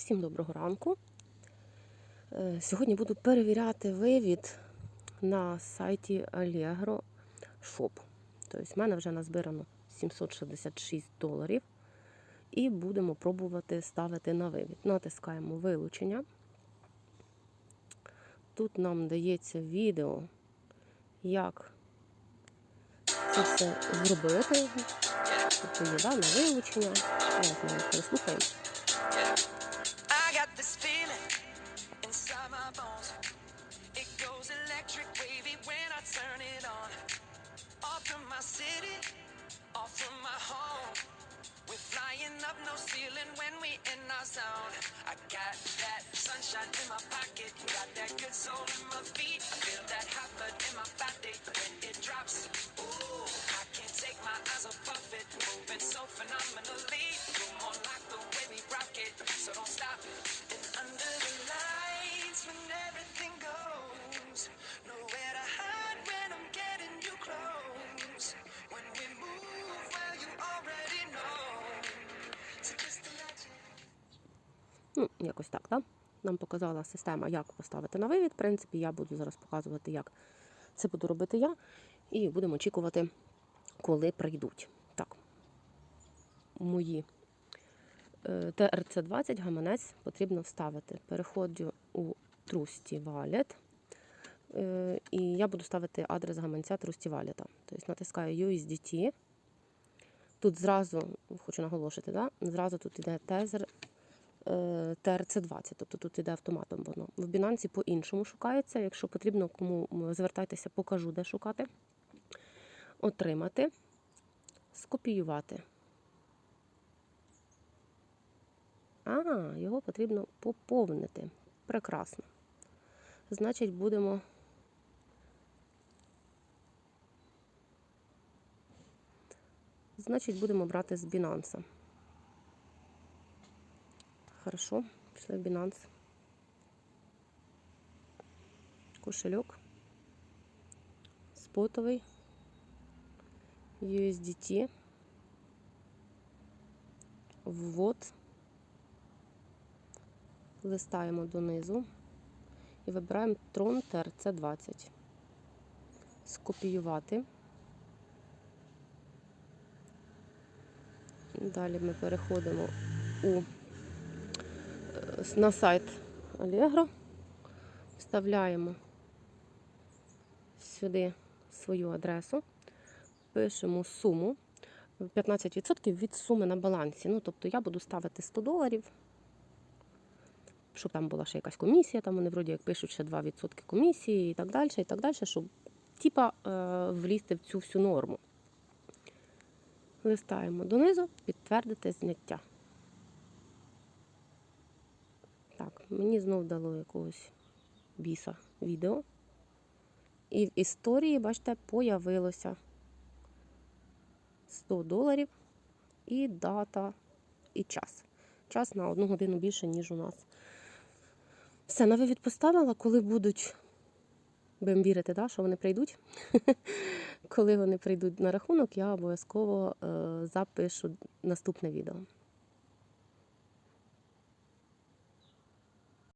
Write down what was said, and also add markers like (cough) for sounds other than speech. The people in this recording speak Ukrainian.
Всім доброго ранку. Е, Сьогодні буду перевіряти вивід на сайті Allegro Shop. Тобто, в мене вже назбирано 766 доларів. І будемо пробувати ставити на вивід. Натискаємо вилучення. Тут нам дається відео, як це все зробити. Тобто є да, на вилучення. Зараз ми переслухаємо. Up no ceiling when we in our zone. I got that sunshine in my pocket, got that good soul in my feet. I feel that hot blood in my body when it drops. Ooh, I can't take my eyes off of it, moving so phenomenally. Ну, якось так, так? Нам показала система, як поставити на вивід. В принципі, я буду зараз показувати, як це буду робити я. І будемо очікувати, коли прийдуть. Так. Мої е, TRC20 гаманець потрібно вставити. Переходжу у Trusty Wallet. Е, І я буду ставити адрес гаманця Trusty Wallet. Тобто натискаю USDT. Тут зразу, хочу наголошити, да? зразу тут іде тезер TRC20, тобто тут іде автоматом воно. В Binance по-іншому шукається. Якщо потрібно, кому звертайтеся, покажу, де шукати. Отримати, скопіювати. А, його потрібно поповнити. Прекрасно. Значить, будемо. Значить, будемо брати з Binance. Хорошо, пішли в Binance. Кошельок. Спотовий. USDT. Ввод. Листаємо донизу і вибираємо Tron TRC20. Скопіювати. Далі ми переходимо у на сайт Allegro, вставляємо сюди свою адресу, пишемо суму 15% від суми на балансі. Ну, тобто я буду ставити 100 доларів, щоб там була ще якась комісія, там вони вроді як пишуть ще 2% комісії і так далі, і так далі, щоб типа е, влізти в цю всю норму. Листаємо донизу, підтвердити зняття. Так, мені знов дало якогось біса відео. І в історії, бачите, появилося 100 доларів і дата, і час. Час на одну годину більше, ніж у нас. Все, на вивід поставила, коли будуть. Будемо вірити, да, що вони прийдуть. (laughs) Коли вони прийдуть на рахунок, я обов'язково е, запишу наступне відео.